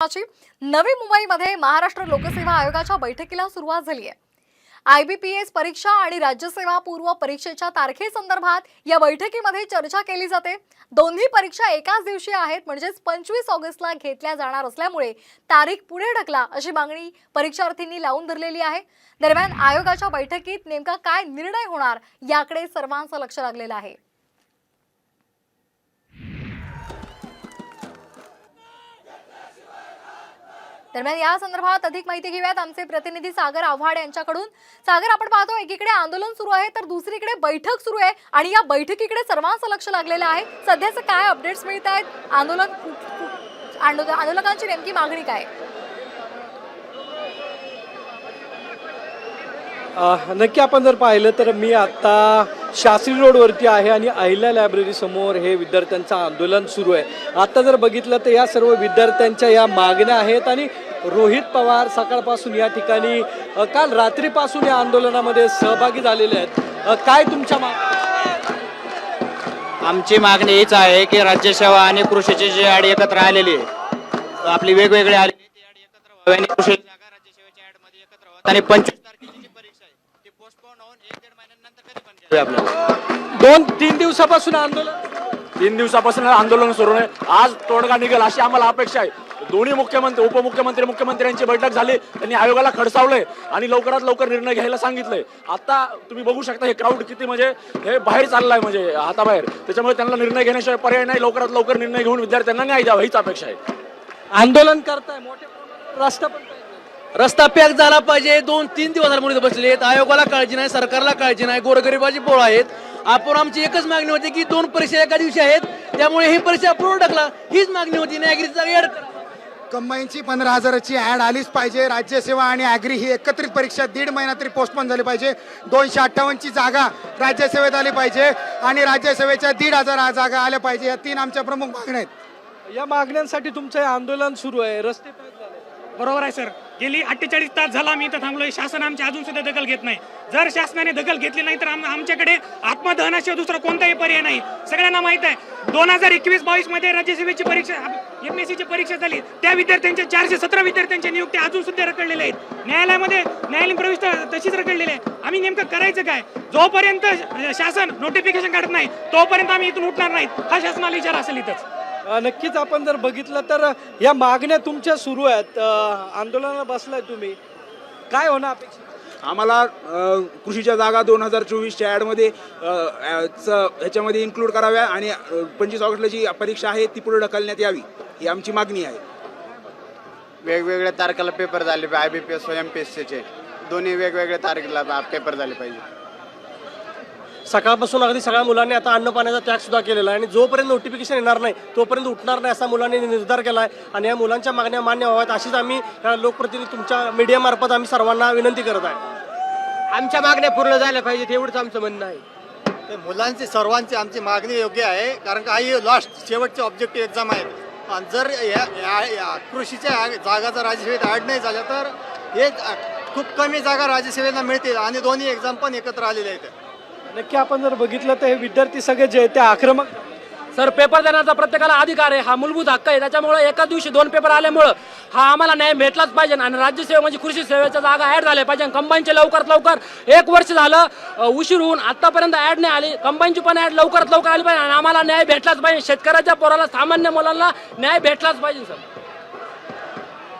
नवी मुंबईमध्ये महाराष्ट्र लोकसेवा आयोगाच्या बैठकीला सुरुवात झाली आहे आयबीपीएस परीक्षा आणि राज्यसेवा पूर्व परीक्षेच्या तारखेसंदर्भात या बैठकीमध्ये चर्चा केली जाते. दोन्ही परीक्षा एकाच दिवशी आहेत म्हणजेच पंचवीस ऑगस्टला घेतल्या जाणार असल्यामुळे तारीख पुढे ढकला अशी मागणी परीक्षार्थींनी लावून धरलेली आहे. दरम्यान आयोगाच्या बैठकीत नेमका काय निर्णय होणार याकडे सर्वांचं लक्ष लागलेलं आहे. दरम्यान या संदर्भात अधिक माहिती घेऊयात. आमचे प्रतिनिधी सागर आव्हाड यांच्याकडून. सागर आपण पाहतो एकीकडे आंदोलन सुरू आहे तर दुसरीकडे बैठक सुरू आहे आणि या बैठकीकडे सर्वांचं लक्ष लागलेलं आहे. सध्याचं काय अपडेट्स मिळत आहेत आंदोलन आंदोलकांची नेमकी मागणी काय नक्की आपण जर पाहिलं तर मी आता शास्त्री रोडवरती आहे आणि अहिल्या लायब्ररी समोर हे विद्यार्थ्यांचं आंदोलन सुरू आहे. आता जर बघितलं तर या सर्व विद्यार्थ्यांच्या या मागण्या आहेत आणि रोहित पवार सकाळपासून या ठिकाणी काल रात्रीपासून या आंदोलनामध्ये सहभागी झालेले आहेत. काय तुमच्या माग आमची मागणी हीच आहे की राज्यसेवा आणि कृषीची जी आड एकत्र आलेली आहे आपली वेगवेगळी आलेली ती आड एकत्र व्हावी आणि कृषी दोन तीन दिवसापासून आंदोलन. तीन दिवसापासून आंदोलन सुरू आहे. आज तोडगा निघेल अशी आम्हाला अपेक्षा आहे. दोन्ही मुख्यमंत्री उपमुख्यमंत्री मुख्यमंत्र्यांची बैठक झाली. त्यांनी आयोगाला खडसावलंय आणि लवकरात लवकर निर्णय घ्यायला सांगितलंय. आता तुम्ही बघू शकता हे क्राऊड किती म्हणजे हे बाहेर चाललंय म्हणजे हाताबाहेर. त्याच्यामुळे त्यांना निर्णय घेण्याशिवाय पर्याय नाही. लवकरात लवकर निर्णय घेऊन विद्यार्थ्यांना न्याय द्यावा. हीच अपेक्षा आहे. आंदोलन करताय. मोठ्या प्रमाणात रस्ता पॅक झाला पाहिजे. दोन तीन दिवस झाले मुली बसले आहेत आयोगाला काळजी नाही सरकारला काळजी नाही गोरगरिबाची पोळ आहेत. आपण आमची एकच मागणी होती की दोन परीक्षा एका दिवशी आहेत. त्यामुळे ही परीक्षा पुढे टाकला हीच मागणी होती. नागरिकचा कंबाईनची पंधरा हजाराची ॲड आलीच पाहिजे. राज्यसेवा आणि ॲग्री ही एकत्रित परीक्षा दीड महिना तरी पोस्टपोन झाली पाहिजे. दोनशे अठ्ठावन्नची जागा राज्यसेवेत आली पाहिजे आणि राज्यसेवेच्या दीड हजार जागा आल्या पाहिजे. या तीन आमच्या प्रमुख मागण्या आहेत. या मागण्यांसाठी तुमचं हे आंदोलन सुरू आहे. रस्ते. बरोबर आहे सर. गेली अठ्ठेचाळीस तास झाला आम्ही इथं थांबलोय. शासन आमची अजून सुद्धा दखल घेत नाही. जर शासनाने दखल घेतली नाही तर आम- आमच्याकडे आत्मदहनाशिवाय दुसरा कोणताही पर्याय नाही. सगळ्यांना माहीत आहे दोन हजार एकवीस बावीसमध्ये राज्यसेवेची परीक्षा एम एस ची परीक्षा झाली. त्या विद्यार्थ्यांच्या चारशे सतरा विद्यार्थ्यांच्या नियुक्ती अजून सुद्धा रखडलेल्या आहेत. न्यायालयामध्ये न्यायालयीन प्रवेश तशीच रखडलेली आहे. आम्ही नेमकं करायचं काय? जोपर्यंत शासन नोटिफिकेशन काढत नाही तोपर्यंत आम्ही इथून उठणार नाहीत. हा शासनाला विचार असेल इथंच. नक्कीच आपण जर बघितलं तर या मागण्या तुमच्या सुरू आहेत. आंदोलनाला बसलाय तुम्ही. काय होणं अपेक्षित? आहे? आम्हाला कृषीच्या जागा दोन हजार चोवीसच्या ॲडमध्ये ह्याच्यामध्ये इन्क्लूड कराव्या आणि पंचवीस ऑगस्टला जी परीक्षा आहे ती पुढे ढकलण्यात यावी ही आमची मागणी आहे. वेगवेगळ्या तारखेला पेपर झाले I B P S M P S सीचे दोन्ही वेगवेगळ्या तारखेला पेपर झाले पाहिजे. सकाळपासून अगदी सगळ्या मुलांनी आता अन्न पाण्याचा त्याग सुद्धा केलेला आहे. आणि जोपर्यंत नोटिफिकेशन येणार नाही तोपर्यंत उठणार नाही असा मुलांनी निर्धार केला आहे आणि या मुलांच्या मागण्या मान्य व्हाव्यात अशीच आम्ही या लोकप्रतिनिधी तुमच्या मीडियामार्फत आम्ही सर्वांना विनंती करत आहे. आमच्या मागण्या पूर्ण झाल्या पाहिजेत एवढंच आमचं म्हणणं आहे. ते मुलांची सर्वांची आमची मागणी योग्य आहे कारण काही लास्ट शेवटचे ऑब्जेक्टिव्ह एक्झाम आहेत आणि जर या या- या कृषीच्या जागा जर राज्यसेवेत ॲड नाही झाल्या तर हे खूप कमी जागा राज्यसेवेला मिळतील. आणि दोन्ही एक्झाम पण एकत्र आलेले आहेत. नक्की आपण जर बघितलं तर हे विद्यार्थी सगळे जे आहेत ते आक्रमक. सर पेपर देण्याचा प्रत्येकाला अधिकार आहे. हा मूलभूत हक्क आहे. त्याच्यामुळे एका दिवशी दोन पेपर आल्यामुळं हा आम्हाला न्याय भेटलाच पाहिजे. आणि राज्यसेवा म्हणजे कृषी सेवेच्या जागा ऍड झाल्या पाहिजे. कंबाईनचे लवकरात लवकर एक वर्ष झालं उशीर होऊन आतापर्यंत ऍड नाही आली. कंबाईनची पण ऍड लवकरात लवकर आली पाहिजे. आणि आम्हाला न्याय भेटलाच पाहिजे. शेतकऱ्याच्या पोराला सामान्य मुलांना न्याय भेटलाच पाहिजे सर.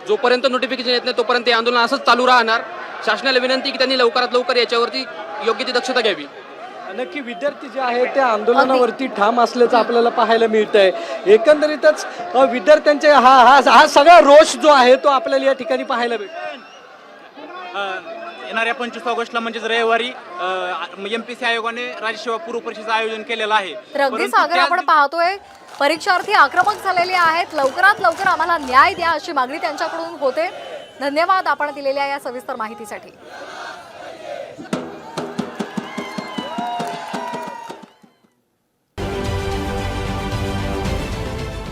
जोपर्यंत नोटिफिकेशन येत नाही तोपर्यंत हे आंदोलन असंच चालू राहणार. शासनाला विनंती की त्यांनी लवकरात लवकर याच्यावरती योग्य ती दक्षता घ्यावी. नक्की विद्यार्थी जे आहेत ते आंदोलनावरती ठाम असल्याचं आपल्याला पाहायला मिळतंय. एकंदरीतच अ, विद्यार्थ्यांचे हा हा हा सगळा रोष जो आहे तो आपल्याला या ठिकाणी पाहायला मिळतो येणाऱ्या पंचवीस ऑगस्टला म्हणजेच रविवारी एम पी सी आयोगाने राज्यसेवा पूर्व परीक्षेचं आयोजन केलेलं आहे. तर अगदी सागर आपण पाहतोय परीक्षार्थी आक्रमक झालेले आहेत. लवकरात लवकर आम्हाला न्याय द्या अशी मागणी त्यांच्याकडून होते. धन्यवाद आपण दिलेल्या या सविस्तर माहितीसाठी.